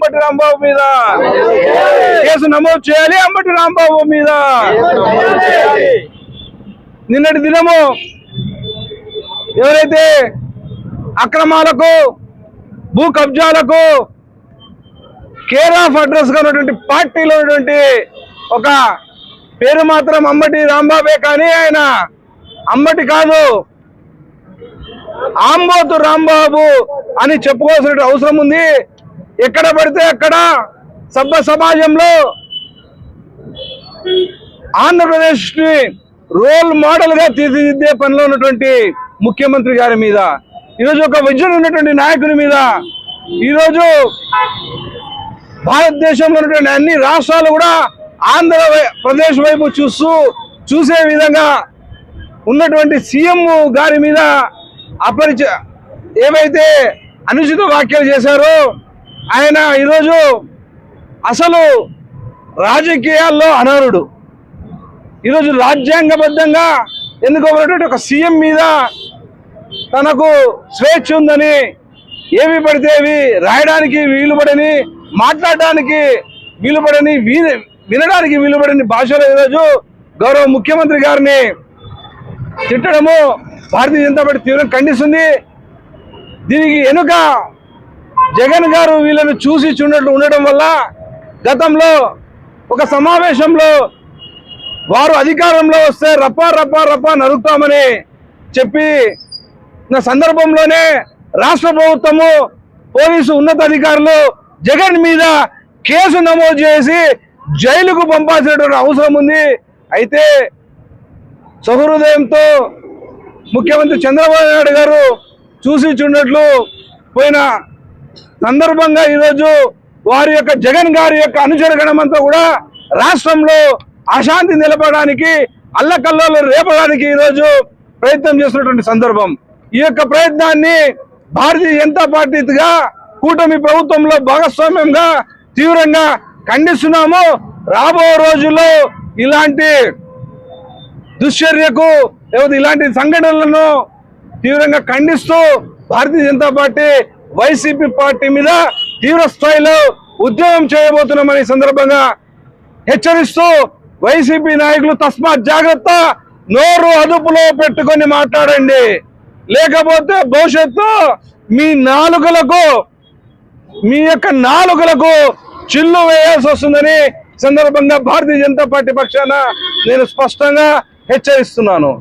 అంబటి రాంబాబు మీద. కేసు నమోదు చేయాలి అంబటి రాంబాబు మీద. నిన్నటి దినము ఎవరైతే అక్రమాలకు భూ కబ్జాలకు కేర్ ఆఫ్ అడ్రస్గా ఉన్నటువంటి పార్టీలో ఉన్నటువంటి ఒక పేరు మాత్రం అంబటి రాంబాబే కానీ ఆయన అంబటి కాదు ఆంబోతు రాంబాబు అని చెప్పుకోవాల్సిన అవసరం ఉంది. ఎక్కడ పడితే అక్కడ సభ్య సమాజంలో ఆంధ్రప్రదేశ్ని రోల్ మోడల్గా తీర్చిదిద్దే పనిలో ఉన్నటువంటి ముఖ్యమంత్రి గారి మీద ఈరోజు ఒక విజన్ ఉన్నటువంటి నాయకుని మీద ఈరోజు భారతదేశంలో ఉన్నటువంటి అన్ని రాష్ట్రాలు కూడా ఆంధ్ర ప్రదేశ్ వైపు చూస్తూ చూసే విధంగా ఉన్నటువంటి సీఎం గారి మీద అపరిచ ఏవైతే అనుచిత వ్యాఖ్యలు చేశారో ఆయన ఈరోజు అసలు రాజకీయాల్లో అనర్హుడు ఈరోజు రాజ్యాంగబద్ధంగా ఎన్నుకోబడినటువంటి ఒక సీఎం మీద తనకు స్వేచ్ఛ ఉందని ఏవి పడితే అవి రాయడానికి వీలుపడని మాట్లాడడానికి వీలుపడని వీ- వినడానికి వీలుపడని భాషలో ఈరోజు గౌరవ ముఖ్యమంత్రి గారిని తిట్టడము భారతీయ జనతా పార్టీ తీవ్రంగా ఖండిస్తుంది. దీనికి వెనుక జగన్ గారు వీళ్ళను చూసి చూడట్లు ఉండడం వల్ల గతంలో ఒక సమావేశంలో వారు అధికారంలో వస్తే రప్పా రప్పా రప్పా నరుకుతామని చెప్పి నా సందర్భంలోనే రాష్ట్ర ప్రభుత్వము పోలీసు ఉన్నతాధికారులు జగన్ మీద కేసు నమోదు చేసి జైలుకు పంపాల్సినటువంటి అవసరం ఉంది. అయితే సహృదయంతో ముఖ్యమంత్రి చంద్రబాబు నాయుడు గారు చూసి చూడట్లు పోయిన సందర్భంగా ఈరోజు వారి యొక్క జగన్ గారి యొక్క అనుచర గణమంతా కూడా రాష్ట్రంలో అశాంతి నిలపడానికి అల్లకల్లోలు రేపడానికి ఈరోజు ప్రయత్నం చేస్తున్నటువంటి సందర్భం. ఈ యొక్క ప్రయత్నాన్ని భారతీయ జనతా పార్టీగా కూటమి ప్రభుత్వంలో భాగస్వామ్యంగా తీవ్రంగా ఖండిస్తున్నాము. రాబో రోజుల్లో ఇలాంటి దుశ్చర్యకు లేకపోతే ఇలాంటి సంఘటనలను తీవ్రంగా ఖండిస్తూ Bharatiya Janata Party YCP party మీద తీవ్ర స్థాయిలో ఉద్యమం చేయబోతున్నామని సందర్భంగా హెచ్చరిస్తూ వైసీపీ నాయకులు తస్మాత్ జాగ్రత్త నోరు అదుపులో పెట్టుకొని మాట్లాడండి. లేకపోతే భవిష్యత్తు మీ నాలుగులకు మీ యొక్క నాలుగులకు చిల్లు వేయాల్సి వస్తుందని సందర్భంగా భారతీయ జనతా పార్టీ పక్షాన నేను స్పష్టంగా హెచ్చరిస్తున్నాను.